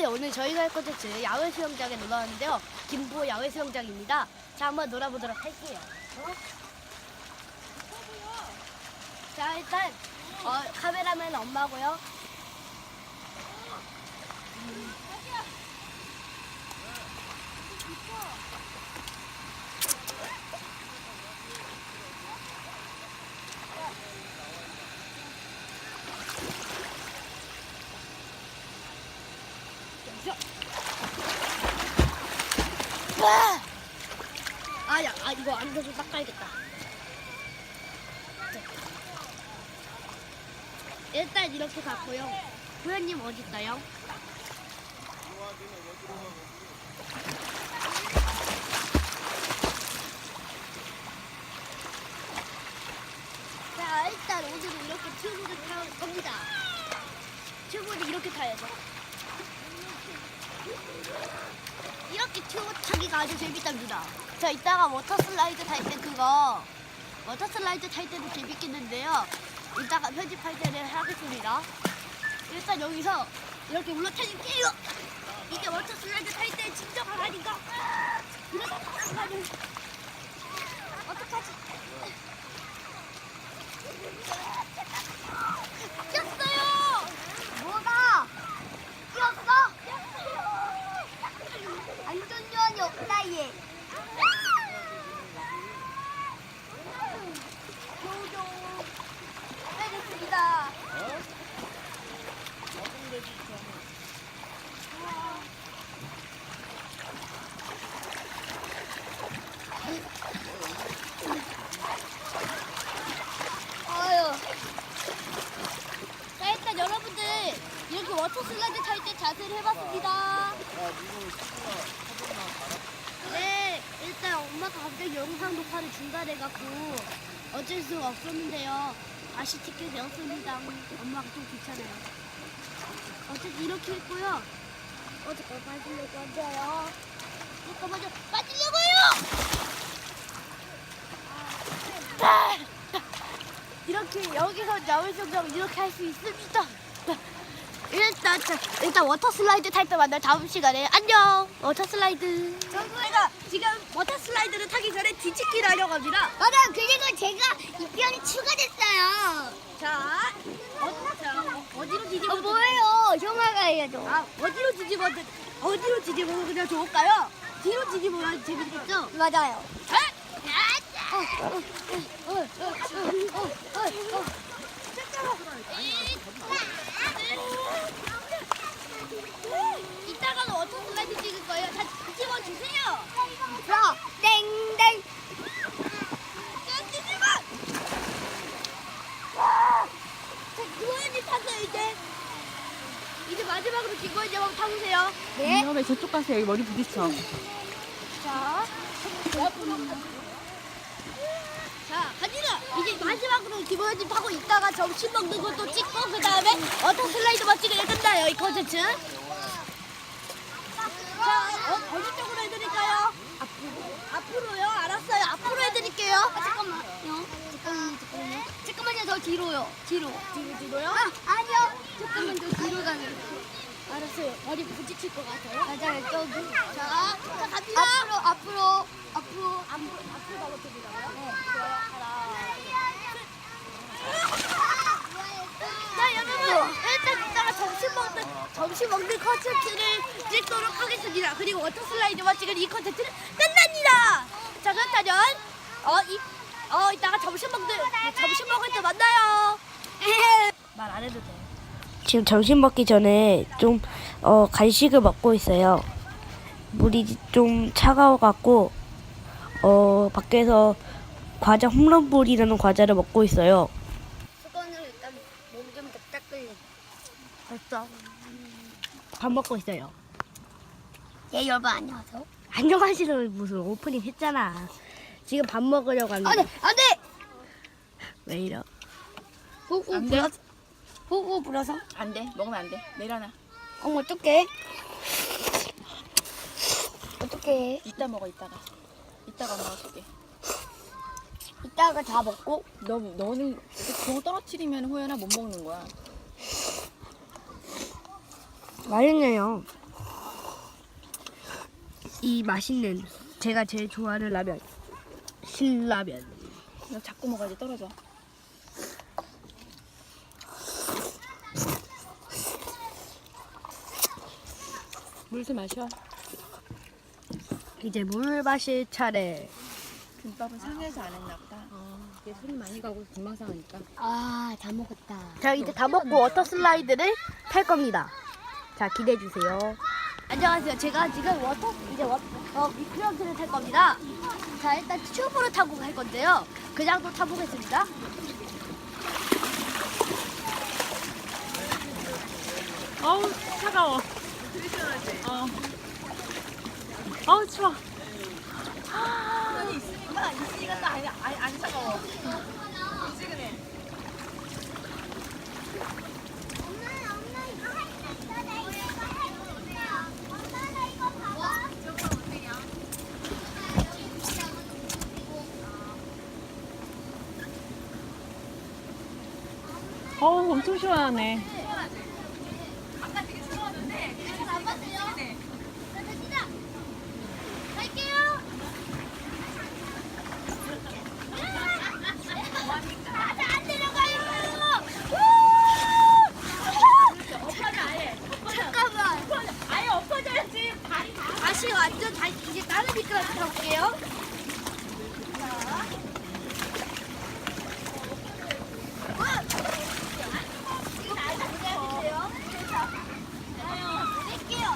안녕하세요. 오늘 저희가 할 콘텐츠 야외 수영장에 놀러 왔는데요. 김포 야외 수영장입니다. 자, 한번 놀아보도록 할게요. 어? 자, 일단 어, 카메라맨 엄마고요. 와! 아, 야, 아 이거 안경좀 닦아야겠다. 자. 일단 이렇게 갔고요. 구현님 어디 있어요? 자, 일단 오늘은 이렇게 튜브를 탈 겁니다. 튜브를 이렇게 타야죠. 이렇게 튜브 타기가 아주 재밌답니다. 자, 이따가 워터 슬라이드 탈 때 그거 워터 슬라이드 탈 때도 재밌겠는데요. 이따가 편집할 때는 하겠습니다. 일단 여기서 이렇게 올라타니까요. 이게 워터 슬라이드 탈 때 진짜 강하니까 이렇게 타면 어떡하지? 꼈어요. 뭐가? 꼈어? 안전요원이 없다 얘. 조조. 빼겠습니다. 아유. 자 일단 여러분들 이렇게 워터 슬라이드 탈 때 자세를 해봤습니다. 네, 일단 엄마가 갑자기 영상 중단해갖고 어쩔 수가 없었는데요. 다시 찍게 되었습니다. 엄마가 좀 귀찮아요. 어쨌든 이렇게 했고요. 어쨌든 빠지려고 앉아요. 잠깐만요. 빠지려고요! 아, 이렇게 여기서 야외 수영장 이렇게 할 수 있습니다. 일단 자, 일단 워터 슬라이드 탈 때 만날 다음 시간에 안녕. 워터 슬라이드. 정수이가 지금 워터 슬라이드를 타기 전에 뒤집기를 하려고 합니다. 맞아요. 그리고 제가 이 편이 추가됐어요. 자, 어, 자 어 디로 뒤집어? 어, 뭐예요? 형아가 해야죠. 아 어디로 뒤집어? 어디로 뒤집어 그냥 좋을까요? 뒤로 뒤집으면 재밌겠죠? 맞아요. 어, 어, 어, 어, 어, 어, 어, 어. 이따가는 워터 슬라이드 찍을 거예요. 다 뒤집어 주세요. 자, 땡땡. 뒤집어. 자, 구원이 타세요 이제. 이제 마지막으로 김구현이 한번 타보세요. 네. 왜 저쪽 가세요? 여기 머리 부딪혀. 자, 자, 갑니다. 이제 마지막으로 김호연님 타고 있다가 점심 먹는 것도 찍고 그 다음에 워터 슬라이드 멋지게 끝나요 이 콘텐츠. 자, 어, 어느 쪽으로 해드릴까요? 앞으로. 앞으로 요? 알았어요. 앞으로 해드릴게요. 아. 잠깐만요. 잠깐만요. 잠깐만요. 더 뒤로요. 뒤로. 뒤로 뒤로요? 아, 아니요. 잠깐만 더 뒤로 가면. 알았어요. 머리 부딪힐 것 같아요. 맞아요. 저기. 자, 자 갑니다. 앞으로, 앞으로, 앞으로. 앞으로 앞으로 가보겠습니다. 네. 하나. 점심 먹는 콘텐츠를 찍도록 하겠습니다. 그리고 워터 슬라이드만 찍은 이 콘텐츠는 끝납니다. 자 그렇다면 어 이 어 이따가 점심 먹는 점심 먹을 때 만나요. 말 안 해도 돼. 지금 점심 먹기 전에 좀 어, 간식을 먹고 있어요. 물이 좀 차가워갖고 어, 밖에서 과자 홈런볼이라는 과자를 먹고 있어요. 수건으로 일단 몸좀 닦을래. 됐어. 밥 먹고 있어요. 얘 여러분 안녕하세요. 안녕하시는 무슨 오프닝 했잖아. 지금 밥 먹으려고 하는데 안돼, 안돼. 왜 이러? 호구 안 돼. 호구 불어서. 안 돼. 먹으면 안 돼. 내려놔. 어머 어떡해. 어떡해. 이따 먹어, 이따가. 이따가 먹어줄게. 이따가 다 먹고. 너, 너는 그거 떨어뜨리면 호연아 못 먹는 거야. 맛있네요. 이 맛있는 제가 제일 좋아하는 라면 신라면 너 자꾸 먹어야지 떨어져. 물 좀 마셔. 이제 물 마실 차례 김밥은 상해서 안 했나 보다. 이게 손이 많이 가고 금방 상하니까. 아, 다 먹었다. 자 이제 다 먹고 워터 슬라이드를 탈 겁니다 자 기대해 주세요 안녕하세요 제가 지금 워터 이제 워, 어, 미끄럼틀을 탈 겁니다 자 일단 튜브를 타고 갈 건데요 그냥도 타보겠습니다 어우 차가워. 어. 어우 추워. 어우 엄청 시원하네. 갈게요. 안 내려가요. 잠깐만. 아예 엎어져야지. 다시 완전 다시 이제 다른 미끄럼틀 타볼게요. 자. 이거 나한테 보내주세요. 자, 보낼게요.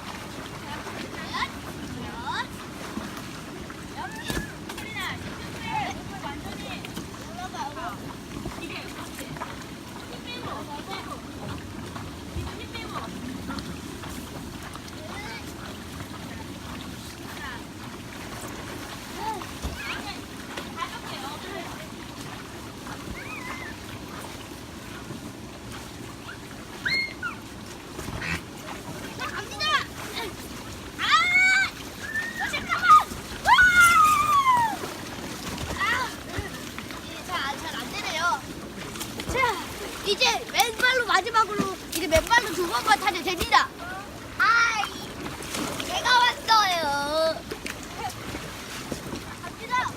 자, 갑니다. 아! 어, 잠깐만. 와! 아! 이게 잘, 잘안 되네요. 자, 이제 맨발로 마지막으로 이제 맨발로 두 번만 타면 됩니다. 아이, 제가 왔어요. 갑니다.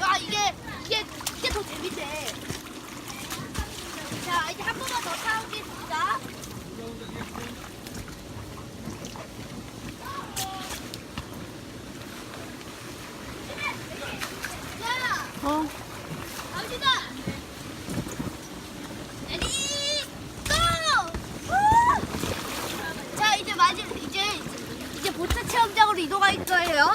아 이게 이게 이게 더 재밌네. 자 이제 한 번만 더 타보겠습니다. 자 어. 갑니다. 레디 고! 우! 자 이제 마지막 이제 이제 보트 체험장으로 이동할 거예요.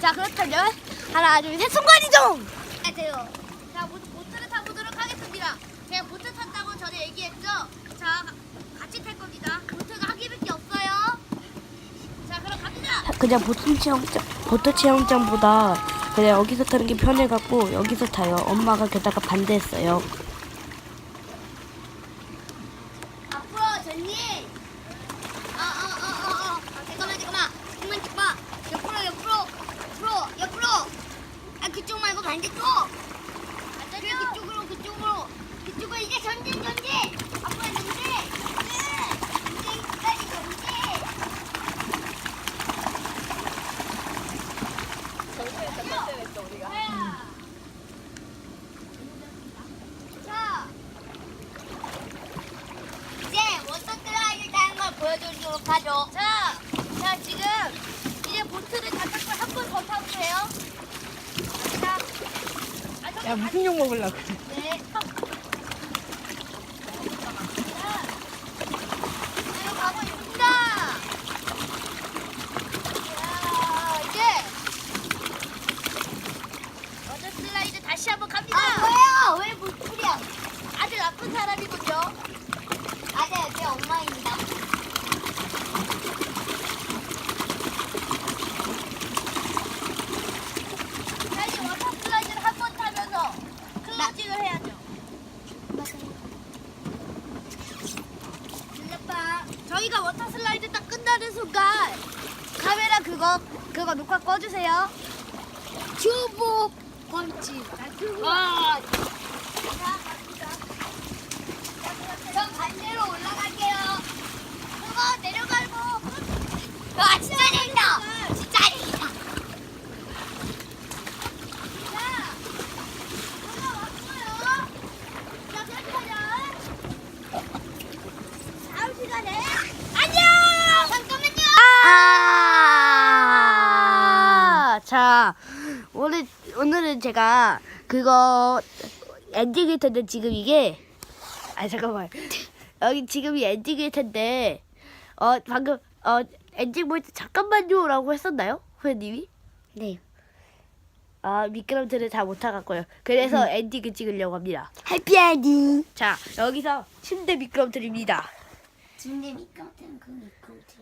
자 그렇다면 하나 둘 셋 순간 이동. 안녕하세요. 자 보, 보트를 타보도록 하겠습니다. 제가 보트 탄다고 전에 얘기했죠. 자 같이 탈 겁니다. 보트가 한 개밖에 없어요. 자 그럼 갑니다. 그냥 보트 체험장 보트 체험장보다 그냥 여기서 타는 게 편해갖고 여기서 타요 엄마가 게다가 반대했어요 앞으로 전니. 어어어어 어. 잠깐만 잠깐만. 잠깐만 잠깐만. 옆으로 옆으로 옆으로 옆으로. 아 그쪽 말고 반대쪽. 반대쪽 그쪽으로 그쪽으로 그쪽으로 이제 전진 전진. 앞으로 전진. 네. 전진 끝까지 전진. 자. 이제 워터 슬라이드 타는 걸 보여드리도록 하죠. 자, 자 지금 이제 보트를 다 탔고 한 번 더 타보세요. 야 무슨 욕 먹으려고? 네. 자, 이리로 가고 있습니다. 자, 이제 워터 슬라이드 다시 한번 갑니다. 아, 뭐예요? 왜 물풀이야? 아주 나쁜 사람이군요. 맞아요, 제 엄마입니다. 자, 이제 워터 슬라이드를 한 번 타면서 클로징을 해야죠. 들렸다. 저희가 워터 슬라이드 딱 끝나는 순간 카메라 그거 그거 녹화 꺼주세요. 튜브 펀치. 와. 전 반대로 올라갈게요. 그거 내려가고 와 진짜 재밌다. 진짜 재밌다. 자, 그렇다면 다음 시간에 안녕. 잠깐만요. 아! 자, 오늘, 오늘은 제가 그거 엔딩일 텐데 지금 이게, 아, 잠깐만. 여기 지금 이 엔딩일 텐데, 어, 방금, 어, 엔딩 볼때 잠깐만요 라고 했었나요? 후배님이? 네. 아, 미끄럼틀을 다 못타갔고요. 그래서 엔딩을 찍으려고 합니다. 해피엔딩. 자, 여기서 침대 미끄럼틀입니다. 침대 미끄럼틀은 그 미끄럼틀.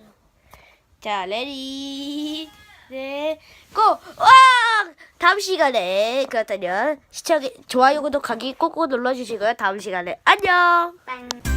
자, 레디, 네, 고! 와! 다음 시간에, 그렇다면, 시청, 좋아요, 구독하기 꼭꼭 눌러주시고요. 다음 시간에, 안녕! 빵.